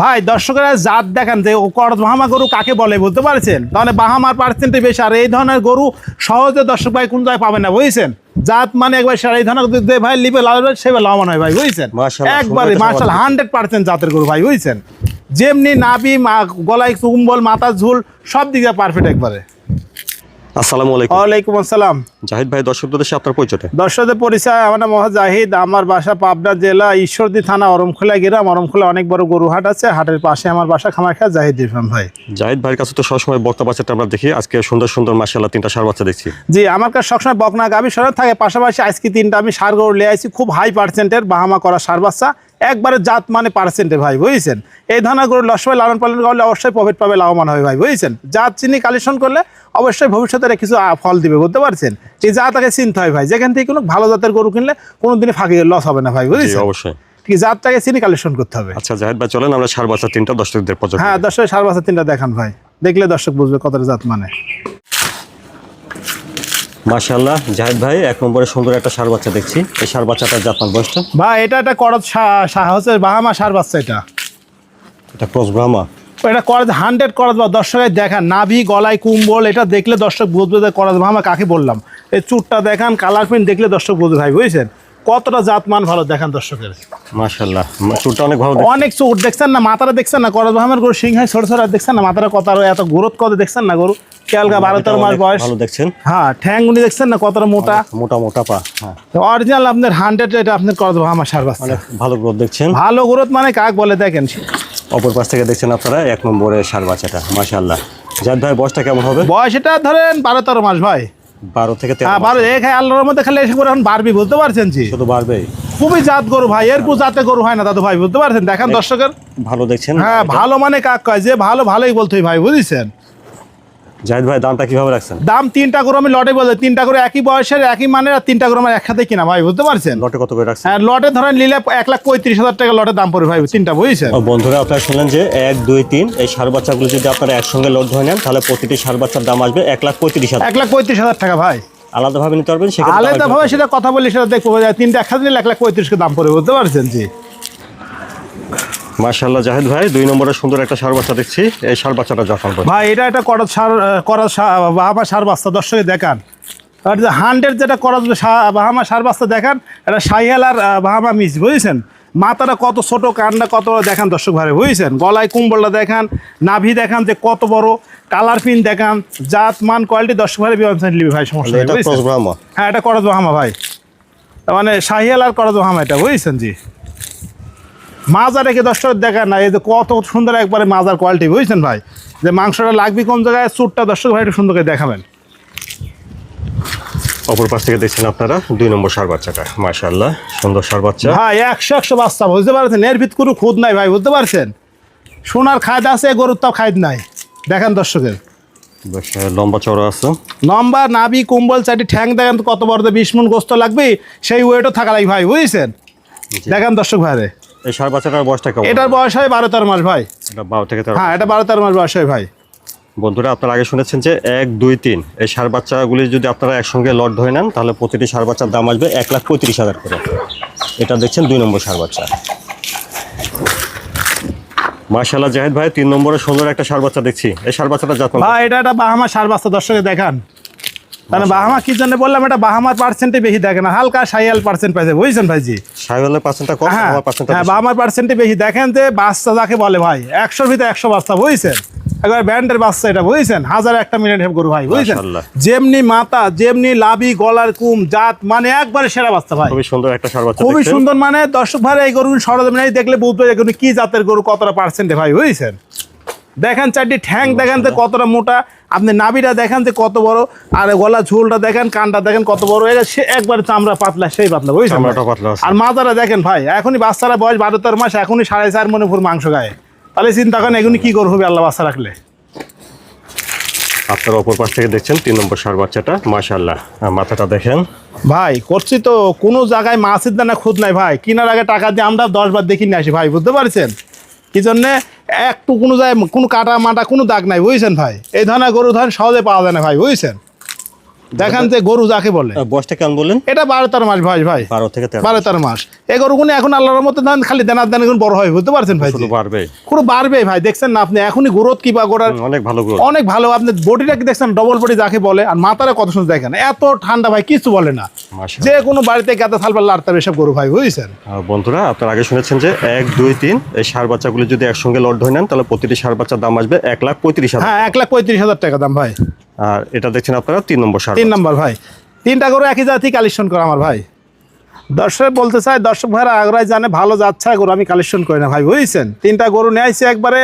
ভাই দর্শকেরা জাত দেখান যে বাহামা গরু কাকে বলে বুঝতে পারছেন? তাহলে বাহামার পার্সেন্টেজ বেশি আর এই ধরনের গরু সহজে দর্শক ভাই কোন জায়গায় পাবেন না বুঝছেন? জাত মানে একবার এই ধরনের যে ভাই লিপে লাল সেবে লাভবান হয় ভাই বুঝছেন? একবারে মার্শাল হান্ড্রেড পার্সেন্ট জাতের গরু ভাই বুঝছেন? যেমনি নাবি মা- গলায় কুম্বল মাথা ঝুল সব দিকে পারফেক্ট একবারে। আসসালামু আলাইকুম। ওয়ালাইকুম আসসালাম। জাহিদ ভাই দর্শকদের দেশে আপনার পরিচয়টা? দর্শকদের পরিচয় আমার নাম জাহিদ। আমার বাসা পাবনা জেলা ঈশ্বরদী থানা অরমখোলা গ্রাম। অরমখোলা অনেক বড় গরু হাট আছে। হাটের পাশে আমার বাসা খামাখা জাহিদ ইরফান ভাই। জাহিদ ভাইয়ের কাছে তো সবসময় বক্তা বাচ্চাটা আমরা দেখি। আজকে সুন্দর সুন্দর মাসাল্লাহ তিনটা সার বাচ্চা দেখছি। জি আমার কাছে সবসময় বকনা গাভি সরে থাকে। পাশাপাশি আজকে তিনটা আমি সার গরু আইছি। খুব হাই পার্সেন্টের বাহামা করা সার বাচ্চা। একবারে জাত মানে পার্সেন্টে ভাই বুঝছেন? এই ধরনের গরু লসময় লালন পালন করলে অবশ্যই প্রফিট পাবে লাভবান হবে ভাই বুঝছেন? জাত চিনি কালেকশন করলে অবশ্যই ভবিষ্যতে কিছু ফল দিবে বুঝতে পারছেন? এই জাত আগে চিনতে হয় ভাই যেখান থেকে কোনো ভালো জাতের গরু কিনলে কোনো দিনই ফাঁকি লস হবে না ভাই বুঝেছেন? অবশ্যই। জাতটাকে চিনি কালেকশন করতে হবে। আচ্ছা জাহিদ ভাই চলেন আমরা সার বাচ্চা তিনটা দর্শকদের হ্যাঁ দর্শক সার বাচ্চা তিনটা দেখান ভাই। দেখলে দর্শক বুঝবে কতটা জাত মানে। মাশাল্লাহ জাহিদ ভাই এক নম্বরে সুন্দর একটা সার বাচ্চা দেখছি। এই সার বাচ্চাটার জাতমান বয়সটা? ভাই এটা একটা সা- হচ্ছে বাহামা সার বাচ্চা এটা। এটা ক্রস ব্রাহ্মা এটা করদ হান্ড্রেড করদ বা দর্শকের দেখান নাভি গলায় কুম্বল এটা দেখলে দর্শক বুঝবে যে করদ বাহামা কাকে বললাম। এই চুটটা দেখান কালার প্রিন্ট দেখলে দর্শক বুঝবে ভাই বুঝছেন? কতটা জাতমান ভালো দেখান দর্শকের? মাশাল্লাহ চুলটা অনেক ভালো অনেক চুট দেখছেন না? মাথাটা দেখছেন না? করদ বাহামার গরু সিংহাই ছোট ছোট দেখছেন না? মাথাটা কত আরও এত গ্রোথ কত দেখছেন না গরু? কেলগা বারো তেরো মাস বয়স। ভালো দেখছেন। হ্যাঁ ঠ্যাংগুনি দেখছেন না কতটা মোটা? মোটা মোটা পা হ্যাঁ। অরিজিনাল আপনার হান্ড্রেড এটা আপনার করদ বাহামা সার অনেক ভালো গ্রোথ দেখছেন। ভালো গ্রোথ মানে কাক বলে দেখেন। অপর পাশ থেকে দেখছেন আপনারা এক নম্বরে সার বাচ্চাটা মাশাল্লাহ জাহিদ ভাই বয়সটা কেমন হবে? বয়স এটা ধরেন বারো তেরো মাস ভাই। বারো থেকে হ্যাঁ। বারো এক আল্লাহর মধ্যে খালি এসে করে এখন বাড়বি বুঝতে পারছেন জি? শুধু বাড়বে? খুবই জাত গরু ভাই এরপর জাতে গরু হয় না দাদু ভাই বুঝতে পারছেন? দেখেন দর্শকের। ভালো দেখছেন? হ্যাঁ ভালো মানে কাক কয়? যে ভালো ভালোই বলতোই ভাই বুঝেছেন? জাহিদ ভাই দামটা কীভাবে রাখছেন? দাম তিনটা গরু আমি লটে বলতে তিনটা করে একই বয়সের একই মানের আর তিনটা গরু আমার একসাথে কিনা ভাই বুঝতে পারছেন? লটে কত করে রাখছেন? হ্যাঁ লটে ধরেন নিলে এক লাখ পঁয়ত্রিশ হাজার টাকা লটের দাম পড়বে ভাই তিনটা বুঝছেন? বন্ধুরা আপনারা শুনলেন যে এক দুই তিন এই সার বাচ্চাগুলো যদি আপনারা একসঙ্গে লোড ধরে নেন তাহলে প্রতিটি সার বাচ্চার দাম আসবে এক লাখ পঁয়ত্রিশ হাজার এক লাখ পঁয়ত্রিশ হাজার টাকা ভাই। আলাদাভাবে নিতে পারবেন সেক্ষেত্রে আলাদা ভাবে সেটা কথা বলি সেটা দেখব তিনটা একসাথে নিলে এক লাখ পঁয়ত্রিশকে দাম পড়বে বুঝতে পারছেন জি। মাশাআল্লাহ জাহিদ ভাই দুই নম্বরে সুন্দর একটা সার বাচ্চা দেখছি। এই সার বাচ্চাটা যখন ভাই এটা একটা করদ সার করদ বাহামা সার বাস্তা দর্শকে দেখান। আর যে হান্ড্রেড যেটা করদ সা- বাহামা সার বাস্তা দেখান এটা সাইহাল আর বাহামা মিস বুঝেছেন? মাথাটা কত ছোট কানটা কত দেখান দর্শক ভাই বুঝেছেন? গলায় কুম্বলটা দেখান নাভি দেখান যে কত বড় কালার পিন দেখান জাত মান কোয়ালিটি দর্শক ভাই বিবেচনা নিবি ভাই সমস্যা ব্রাহ্মা হ্যাঁ এটা করদ বাহামা ভাই। তার মানে সাহিয়াল আর করদ বাহামা এটা বুঝেছেন জি? মাজা রেখে দর্শক দেখান না এই যে কত সুন্দর একবারে মাজার কোয়ালিটি বুঝছেন ভাই? যে মাংসটা লাগবে কোন জায়গায় চুটটা দর্শক ভাই একটু সুন্দর করে দেখাবেন। অপর পাশ থেকে দেখছেন আপনারা দুই নম্বর সার বাচ্চাটা মাশাআল্লাহ সুন্দর সার বাচ্চা। ভাই একশো একশো বাচ্চা বুঝতে পারছেন? এর ভিত কোনো খুদ নাই ভাই বুঝতে পারছেন? সোনার খাদ আছে গরুর তাও খাদ নাই। দেখেন দর্শকের। লম্বা চড়া আছে। লম্বা নাবি কুম্বল চারটি ঠ্যাং দেখেন কত বড় বিশ মন গোস্ত লাগবে সেই ওয়েটও থাকা লাগবে ভাই বুঝছেন? দেখেন দর্শক ভাইরে। এই সার বাচ্চাটার বয়সটা কেমন? এটার বয়স হয় বারো তেরো মাস ভাই। এটা বারো থেকে তেরো হ্যাঁ এটা বারো তেরো মাস বয়স হয় ভাই। বন্ধুরা আপনারা আগে শুনেছেন যে এক দুই তিন। এই সার বাচ্চাগুলি যদি আপনারা একসঙ্গে লট ধরে নেন তাহলে প্রতিটি সার বাচ্চার দাম আসবে এক লাখ পঁয়ত্রিশ হাজার করে। এটা দেখছেন দুই নম্বর সার বাচ্চা। মার্শাল্লাহ জাহেদ ভাই তিন নম্বরে সুন্দর একটা সার বাচ্চা দেখছি। এই সার বাচ্চাটা যত্ন ভাই এটা একটা বাহামা সার বাস্তা দর্শকে দেখান। তাহলে বাহামা কি জন্য বললাম? এটা বাহামার পার্সেন্টে বেশি দেখেন। না, হালকা সাইয়াল পার্সেন্ট পাইছে বুঝছেন ভাইজি? সাহেবের পার্সেন্টটা কম হ্যাঁ পার্সেন্টটা হ্যাঁ বাহামার পার্সেন্টে বেশি। দেখেন যে বাচ্চা যাকে বলে ভাই একশোর ভিতরে একশো বাচ্চা বুঝছেন? একবার ব্যান্ডের বাচ্চা এটা বুঝছেন? হাজার একটা মিনিট হেপ গরু ভাই বুঝছেন? যেমনি মাথা যেমনি লাভি গলার কুম জাত মানে একবারে সেরা বাচ্চা ভাই। খুবই সুন্দর একটা সার বাচ্চা খুবই সুন্দর মানে দর্শক ভাই এই গরু সরজমিনে দেখলে বুঝবে যে এগুলো কি জাতের গরু কতটা পার্সেন্টে ভাই বুঝছেন? দেখেন চারটি ঠ্যাং দেখেন যে কতটা মোটা। আপনি নাভিটা দেখেন যে কত বড় আর গলা ঝোলটা দেখেন কানটা দেখেন কত বড় সে একবারে চামড়া পাতলা সেই পাতলা বুঝছেন? পাতলা আর মাথাটা দেখেন ভাই এখনই বাচ্চারা বয়স বারো তেরো মাস এখনই সাড়ে চার মনে ভুর মাংস গায়ে তাহলে চিন্তা করেন এগুলি কি করব আল্লাহ বাচ্চা রাখলে? আপনার অপর পাশ থেকে দেখছেন তিন নম্বর সার বাচ্চাটা মাশাল্লাহ মাথাটা দেখেন। ভাই করছি তো কোনো জায়গায় মাছের দানা খুদ নাই ভাই। কেনার আগে টাকা দিয়ে আমরা দশ বার দেখি নিয়ে আসি ভাই বুঝতে পারছেন? কি জন্যে একটু কোনো যায়, কোনো কাটা মাটা, কোনো দাগ নাই, বুঝছেন ভাই? এই ধরনের গরু ধরেন সহজে পাওয়া যায় না ভাই, বুঝছেন? দেখেন যে গরু যাকে বলে। বয়সটা কেমন বললেন? এটা বারো তেরো মাস ভাই ভাই। বারো থেকে বারো তেরো মাস। এই গরুগুলো এখন আল্লাহর মতো ধান খালি দেনার দান এখন বড় হয় বুঝতে পারছেন ভাই? বাড়বে। পুরো বাড়বে ভাই দেখছেন না আপনি? এখনই গ্রোথ কি বা গোড়ার অনেক ভালো অনেক ভালো আপনি বডিটা কি দেখছেন? ডবল বডি যাকে বলে। আর মাথাটা কত সুন্দর দেখেন। এত ঠান্ডা ভাই কিছু বলে না। যে কোনো বাড়িতে গাদা থালবার লাড়তে এসব গরু ভাই বুঝছেন? বন্ধুরা আপনারা আগে শুনেছেন যে এক দুই তিন এই সার বাচ্চাগুলি যদি একসঙ্গে লড হয়ে নেন তাহলে প্রতিটি সার বাচ্চার দাম আসবে এক লাখ পঁয়ত্রিশ হাজার হ্যাঁ এক লাখ পঁয়ত্রিশ হাজার টাকা দাম ভাই। আর এটা দেখছেন আপনারা তিন নম্বর সার তিন নাম্বার ভাই। তিনটা গরু একই জাতি কালেকশন করা আমার ভাই। দর্শক বলতে চাই দর্শক ভাইরা আগ্রায় জানে ভালো যাচ্ছে গরু আমি কালেকশন করি না ভাই বুঝছেন? তিনটা গরু নিয়ে আসছে একবারে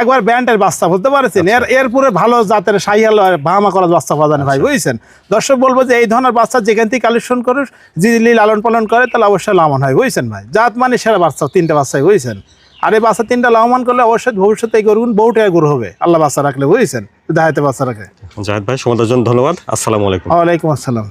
একবার ব্যান্ডের বাচ্চা বলতে পারছেন? এর এরপরে ভালো জাতের সাইয়াল বাহামা করা বাচ্চা পাওয়া যায় ভাই বুঝছেন? দর্শক বলব যে এই ধরনের বাচ্চা যেখান থেকে কালেকশন করুস যদি লালন পালন করে তাহলে অবশ্যই লামন হয় বুঝছেন ভাই? জাত মানে সেরা বাচ্চা তিনটা বাচ্চাই বুঝছেন? আর এই বাচ্চা তিনটা লাভবান করলে অবশ্যই ভবিষ্যতে এই গরুগুন বহু টাকা গরু হবে। আল্লাহ বাচ্চা রাখলে বুঝেছেন? দেখাতে বাচ্চা রাখে। জাহেদ ভাই সমুদ্রের জন্য ধন্যবাদ। আসসালামু আলাইকুম। ওয়ালাইকুম আসসালাম।